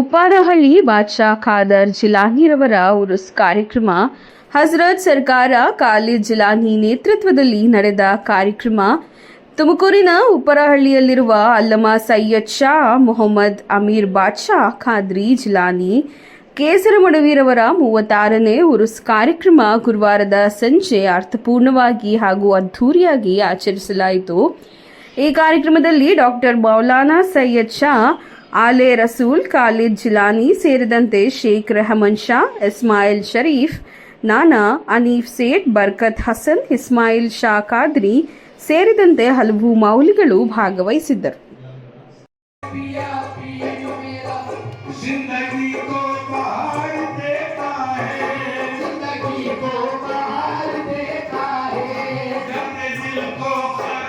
ಉಪ್ಪಾರಹಳ್ಳಿ ಬಾದ್ಶಾ ಖಾದರ್ ಜಿಲಾನಿರವರ ಉರುಸ್ ಕಾರ್ಯಕ್ರಮ. ಹಜರತ್ ಸರ್ಕಾರ ಕಾಲಿ ಜಿಲಾನಿ ನೇತೃತ್ವದಲ್ಲಿ ನಡೆದ ಕಾರ್ಯಕ್ರಮ. ತುಮಕೂರಿನ ಉಪ್ಪರಹಳ್ಳಿಯಲ್ಲಿರುವ ಅಲ್ಲಮ ಸೈಯದ್ ಶಾ ಮೊಹಮ್ಮದ್ ಅಮೀರ್ ಬಾದ್ಶಾ ಖಾದ್ರಿ ಜಿಲಾನಿ. ಕೇಸರಮಡವಿರವರ ಮೂವತ್ತಾರನೇ ಉರುಸ್ ಕಾರ್ಯಕ್ರಮ ಗುರುವಾರದ ಸಂಜೆ ಅರ್ಥಪೂರ್ಣವಾಗಿ ಹಾಗೂ ಅದ್ಧೂರಿಯಾಗಿ ಆಚರಿಸಲಾಯಿತು. ಈ ಕಾರ್ಯಕ್ರಮದಲ್ಲಿ ಡಾಕ್ಟರ್ ಮೌಲಾನಾ ಸೈಯದ್ ಶಾ ಆಲೆ ರಸೂಲ್ ಖಾಲಿದ್ ಜಿಲಾನಿ ಸೇರಿದಂತೆ ಶೇಖ್ ರೆಹಮನ್ ಶಾ ಇಸ್ಮಾಯಿಲ್ ಶರೀಫ್ ನಾನಾ ಅನೀಫ್ ಸೇಠ್ ಬರ್ಕತ್ ಹಸನ್ ಇಸ್ಮಾಯಿಲ್ ಶಾ ಖಾದ್ರಿ ಸೇರಿದಂತೆ ಹಲವು ಮೌಲಿಗಳು ಭಾಗವಹಿಸಿದ್ದರು